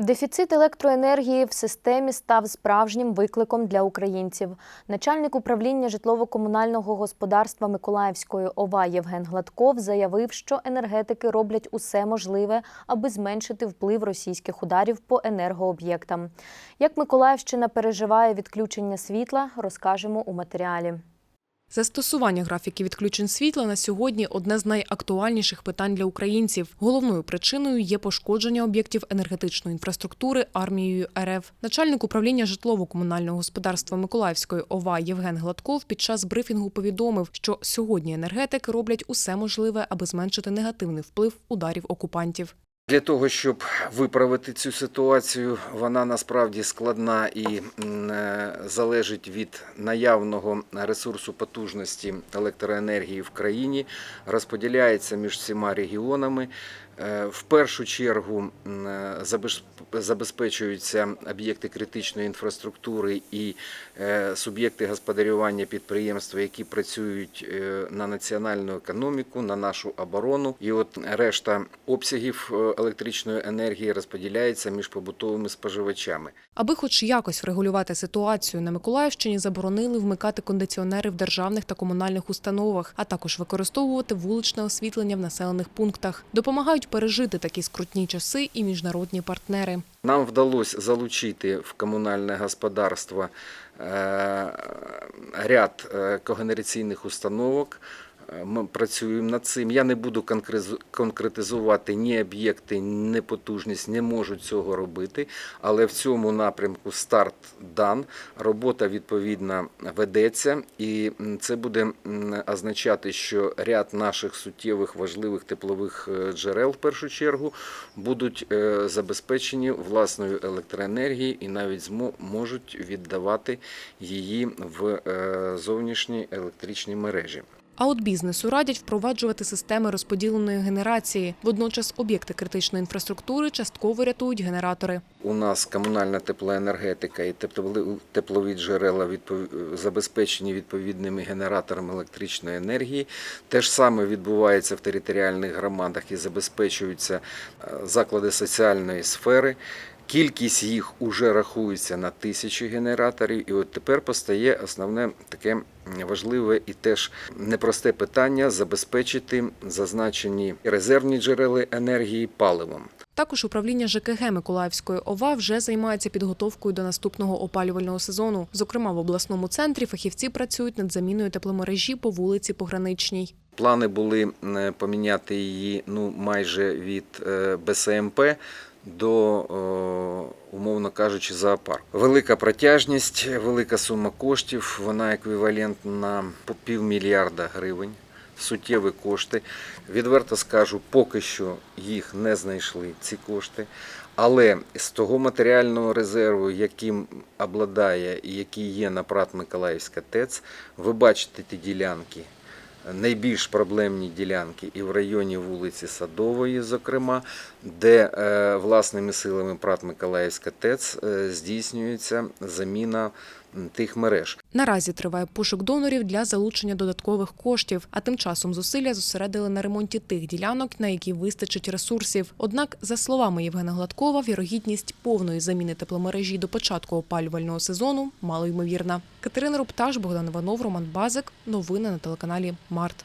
Дефіцит електроенергії в системі став справжнім викликом для українців. Начальник управління житлово-комунального господарства Миколаївської ОВА Євген Гладков заявив, що енергетики роблять усе можливе, аби зменшити вплив російських ударів по енергооб'єктам. Як Миколаївщина переживає відключення світла, розкажемо у матеріалі. Застосування графіків відключень світла на сьогодні одне з найактуальніших питань для українців. Головною причиною є пошкодження об'єктів енергетичної інфраструктури армією РФ. Начальник управління житлово-комунального господарства Миколаївської ОВА Євген Гладков під час брифінгу повідомив, що сьогодні енергетики роблять усе можливе, аби зменшити негативний вплив ударів окупантів. Для того, щоб виправити цю ситуацію, вона насправді складна і е, залежить від наявного ресурсу потужності електроенергії в країні, розподіляється між всіма регіонами. Е, В першу чергу е, забезпечуються об'єкти критичної інфраструктури і е, суб'єкти господарювання підприємства, які працюють на національну економіку, на нашу оборону. І от решта обсягів електричної енергії розподіляється між побутовими споживачами. Аби хоч якось врегулювати ситуацію на Миколаївщині, заборонили вмикати кондиціонери в державних та комунальних установах, а також використовувати вуличне освітлення в населених пунктах. Допомагають пережити такі скрутні часи і міжнародні партнери. Нам вдалося залучити в комунальне господарство е, ряд е, когенераційних установок. Ми працюємо над цим. Я не буду конкретизувати ні об'єкти, ні потужність не можуть цього робити, але в цьому напрямку старт дан. Робота відповідно ведеться, і це буде означати, що ряд наших суттєвих важливих теплових е, джерел в першу чергу будуть е, забезпечені власною електроенергією і навіть можуть віддавати її в е, зовнішні електричні мережі. А от бізнесу радять впроваджувати системи розподіленої генерації. Водночас об'єкти критичної інфраструктури частково рятують генератори. У нас комунальна теплоенергетика і теплові- джерела забезпечені відповідними генераторами електричної енергії. Те ж саме відбувається в територіальних громадах і забезпечуються е, заклади соціальної сфери. Кількість їх уже рахується на тисячі генераторів, і от тепер постає основне таке важливе і теж непросте питання забезпечити зазначені резервні джерела енергії паливом. Також управління ЖКГ Миколаївської ОВА вже займається підготовкою до наступного опалювального сезону. Зокрема, в обласному центрі фахівці працюють над заміною тепломережі по вулиці Пограничній. Плани були е, поміняти її ну, майже від е, БСМП до, е, умовно кажучи, зоопарку. Велика протяжність, велика сума коштів, вона еквівалентна по півмільярда гривень. Суттєві кошти. Відверто скажу, поки що їх не знайшли ці кошти. Але з того матеріального резерву, яким обладає і який є на ПРАТ Миколаївська ТЕЦ, ви бачите ті ділянки, найбільш проблемні ділянки і в районі вулиці Садової, зокрема, де е, власними силами ПРАТ Миколаївська ТЕЦ е, здійснюється заміна тих мереж. Наразі триває пошук донорів для залучення додаткових коштів. А тим часом зусилля зосередили на ремонті тих ділянок, на які вистачить ресурсів. Однак, за словами Євгена Гладкова, вірогідність повної заміни тепломережі до початку опалювального сезону малоймовірна. Катерина Рупташ, Богдан Іванов, Роман Базик. Новини на телеканалі Март.